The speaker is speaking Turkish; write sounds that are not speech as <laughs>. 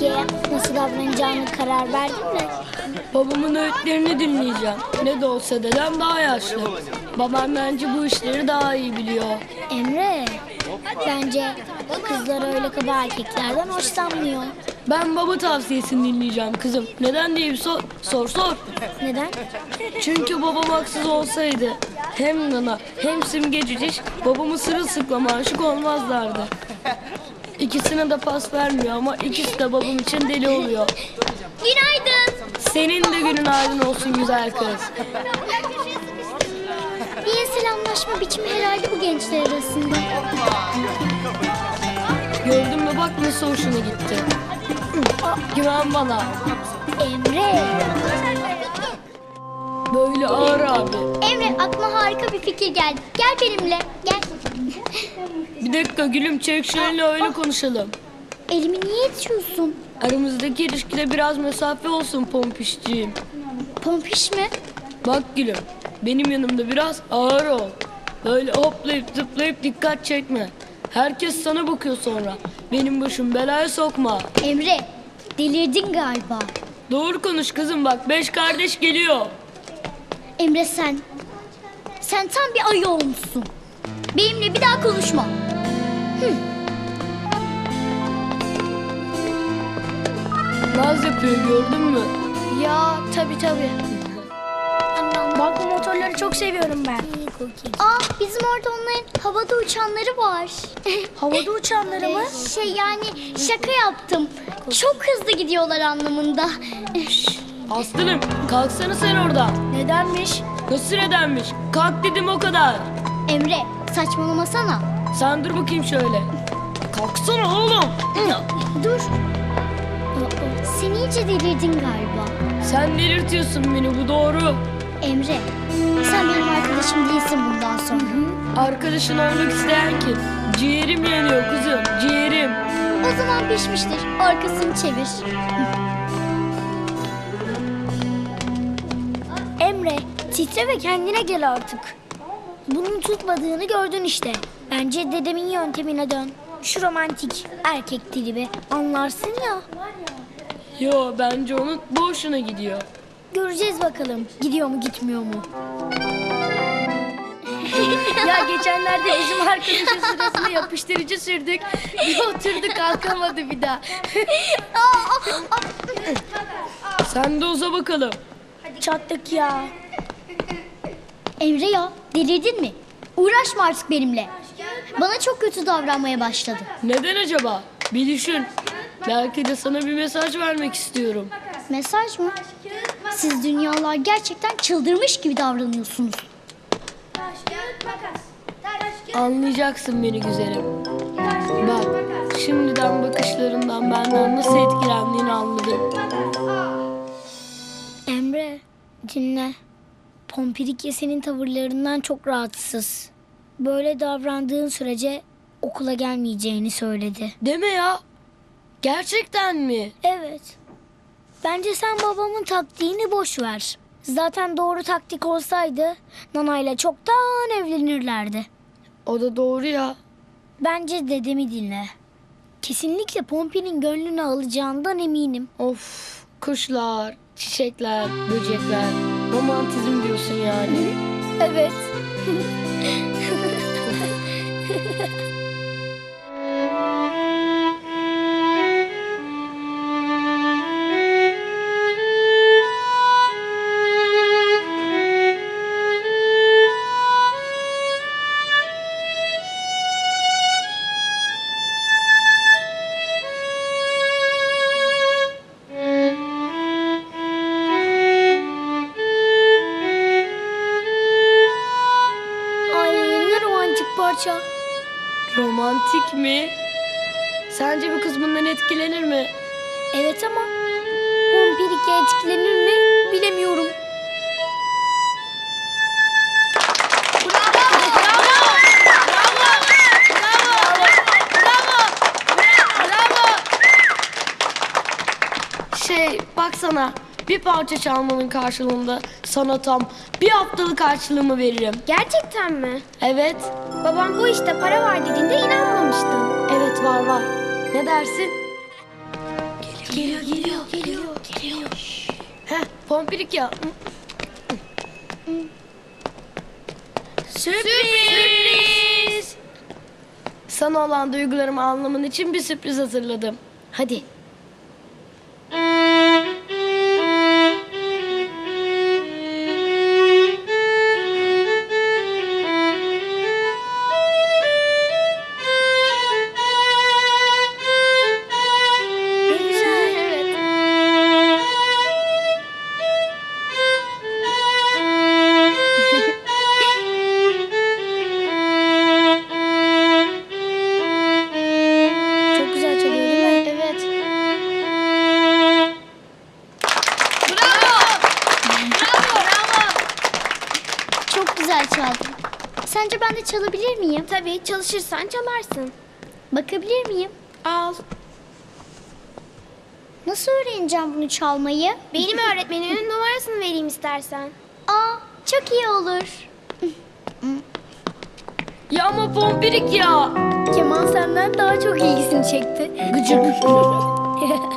Peki nasıl davranacağını karar verdin mi? Babamın öğütlerini dinleyeceğim. Ne de olsa dedem daha yaşlı. Babam bence bu işleri daha iyi biliyor. Emre, bence kızlar öyle kaba erkeklerden hoşlanmıyor. Ben baba tavsiyesini dinleyeceğim kızım. Neden diye bir sor, sor sor. Neden? Çünkü babam haksız olsaydı hem Nana hem Simge Cüciş babamı sırılsıklam aşık olmazlardı. İkisine de pas vermiyor ama ikisi de babam için deli oluyor. Günaydın. Senin de günün aydın olsun güzel kız. İyi selamlaşma biçimi herhalde bu gençler arasında. Gördün mü bak nasıl hoşuna gitti. Güven bana. Emre. Böyle ağır abi. Emre aklıma harika bir fikir geldi. Gel benimle. Gel. Bir dakika gülüm çek şöyle öyle konuşalım. Elimi niye itiyorsun? Aramızdaki ilişkide biraz mesafe olsun pompişciğim. Pompiş mi? Bak gülüm benim yanımda biraz ağır ol. Böyle hoplayıp zıplayıp dikkat çekme. Herkes sana bakıyor sonra. Benim başım belaya sokma. Emre, delirdin galiba. Doğru konuş kızım bak beş kardeş geliyor. Emre sen, sen tam bir ayı olmuşsun. Benimle bir daha konuşma. Naz yapıyor gördün mü? Ya tabi tabi. Bak bu motorları çok seviyorum ben. Aa bizim orada onların havada uçanları var. <laughs> havada uçanları mı? Şey yani şaka yaptım. Çok hızlı gidiyorlar anlamında. Aslanım kalksana sen oradan. Nedenmiş? Nasıl nedenmiş? Kalk dedim o kadar. Emre saçmalamasana. Sen dur bakayım şöyle. Kalksana oğlum. Dur. Sen iyice delirdin galiba. Sen delirtiyorsun beni bu doğru. Emre, sen benim arkadaşım değilsin bundan sonra. Arkadaşın olmak isteyen kim? Ciğerim yanıyor kızım ciğerim. O zaman pişmiştir. Arkasını çevir. Emre, titre ve kendine gel artık. Bunun tutmadığını gördün işte. Bence dedemin yöntemine dön. Şu romantik erkek tribi anlarsın ya. Yo bence onun boşuna gidiyor. Göreceğiz bakalım gidiyor mu gitmiyor mu. <laughs> Ya geçenlerde bizim arkadaşın sırasına yapıştırıcı sürdük. Bir oturdu kalkamadı bir daha. Sen de uza bakalım. Çattık ya. Emre ya delirdin mi? Uğraşma artık benimle. Bana çok kötü davranmaya başladı. Neden acaba? Bir düşün. Belki de sana bir mesaj vermek istiyorum. Mesaj mı? Siz dünyalar gerçekten çıldırmış gibi davranıyorsunuz. Anlayacaksın beni güzelim. Bak şimdiden bakışlarından benden nasıl etkilendiğini anladım. Emre dinle. Pompirikye senin tavırlarından çok rahatsız. Böyle davrandığın sürece okula gelmeyeceğini söyledi. Deme ya. Gerçekten mi? Evet. Bence sen babamın taktiğini boş ver. Zaten doğru taktik olsaydı Nana ile çoktan evlenirlerdi. O da doğru ya. Bence dedemi dinle. Kesinlikle Pompi'nin gönlünü alacağından eminim. Of kuşlar, çiçekler, böcekler. Romantizm diyorsun yani. Evet. <laughs> Romantik mi? Sence bir kız bundan etkilenir mi? Evet ama Pompirik'e etkilenir mi bilemiyorum. Şey baksana bir parça çalmanın karşılığında sana tam bir haftalık harçlığımı veririm. Gerçekten mi? Evet, Babam bu işte para var dediğinde inanmamıştım. evet var var. Ne dersin? Geliyor geliyor geliyor geliyor. Heh, pompirik ya. Sürpriz! Sana olan duygularımı anlaman için bir sürpriz hazırladım. Hadi. Güzel çaldın. Sence ben de çalabilir miyim? Tabii çalışırsan çalarsın. Bakabilir miyim? Al. Nasıl öğreneceğim bunu çalmayı? Benim öğretmenimin <laughs> numarasını vereyim istersen. Aa, çok iyi olur. <laughs> Ya ama pompirik ya. Keman senden daha çok ilgisini çekti. Gıcık. <laughs>